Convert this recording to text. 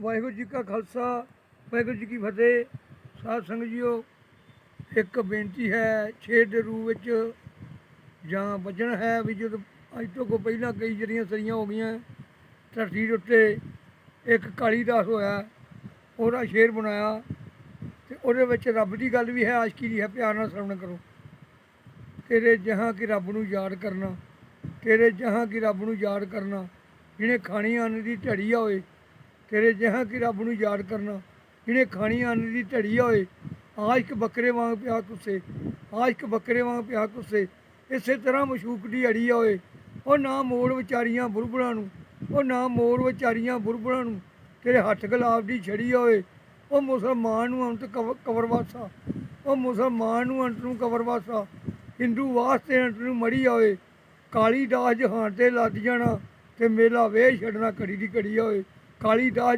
ਵਾਹਿਗੁਰੂ ਜੀ ਕਾ ਖਾਲਸਾ, ਵਾਹਿਗੁਰੂ ਜੀ ਕੀ ਫਤਿਹ। ਸਾਧ ਸੰਗਤ ਜੀਓ, ਇੱਕ ਬੇਨਤੀ ਹੈ, ਛੇ ਦੇ ਰੂਪ ਵਿੱਚ ਜਾਂ ਵਜਣ ਹੈ ਵੀ ਜਦੋਂ ਅੱਜ ਤੋਂ ਕੋ ਪਹਿਲਾਂ ਕਈ ਜਿਹੜੀਆਂ ਸਰੀਆਂ ਹੋ ਗਈਆਂ ਧਰਤੀ ਦੇ ਉੱਤੇ, ਇੱਕ ਕਾਲੀਦਾਸ ਹੋਇਆ, ਉਹਦਾ ਸ਼ੇਰ ਬਣਾਇਆ, ਤੇ ਉਹਦੇ ਵਿੱਚ ਰੱਬ ਦੀ ਗੱਲ ਵੀ ਹੈ ਆਸ਼ਕੀ ਦੀ ਹੈ, ਪਿਆਰ ਨਾਲ ਸਰਵਣ ਕਰੋ। ਤੇਰੇ ਜਹਾਂ ਕਿ ਰੱਬ ਨੂੰ ਯਾਦ ਕਰਨਾ, ਤੇਰੇ ਜਹਾਂ ਕਿ ਰੱਬ ਨੂੰ ਯਾਦ ਕਰਨਾ, ਜਿਹਨੇ ਖਾਣੀ ਅੰਨ ਦੀ ਢੜੀ ਆ ਹੋਏ ਤੇਰੇ ਜਹਾਂ ਕਿ ਰੱਬ ਨੂੰ ਯਾਦ ਕਰਨਾ। ਜਿਹਨੇ ਖਾਣੀ ਅੰਨ ਦੀ ਢੜੀ ਆ ਹੋਏ ਆਸ਼ਕ ਬੱਕਰੇ ਵਾਂਗ ਪਿਆ ਕੁੱਸੇ ਆਸ਼ਕ ਬੱਕਰੇ ਵਾਂਗ ਪਿਆ ਕੁੱਸੇ। ਇਸੇ ਤਰ੍ਹਾਂ ਮਸ਼ੂਕ ਦੀ ਅੜੀ ਆ ਹੋਏ ਉਹ ਨਾ ਮੋੜ ਵਿਚਾਰੀਆਂ ਬੁਰਬੁਲਾਂ ਨੂੰ, ਉਹ ਨਾ ਮੋੜ ਵਿਚਾਰੀਆਂ ਬੁਰਬੁਲਾਂ ਨੂੰ। ਤੇਰੇ ਹੱਥ ਗੁਲਾਬ ਦੀ ਛੜੀ ਆ ਹੋਏ ਉਹ ਮੁਸਲਮਾਨ ਨੂੰ ਅੰਤ ਕਵ- ਕਬਰ ਵਾਸਾ। ਉਹ ਮੁਸਲਮਾਨ ਨੂੰ ਅੰਤ ਨੂੰ ਕਬਰ ਵਾਸਾ। ਹਿੰਦੂ ਵਾਸਤੇ ਅੰਤ ਨੂੰ ਮੜੀ ਆਵੇ ਕਾਲੀ ਦਾਸ ਜਹਾਨ ਤੇ ਲੱਦ ਜਾਣਾ ਤੇ ਮੇਲਾ ਵੇਹ ਛੱਡਣਾ ਘੜੀ ਦੀ ਘੜੀ ਆਵੇ ਕਾਲੀ ਦਾਸ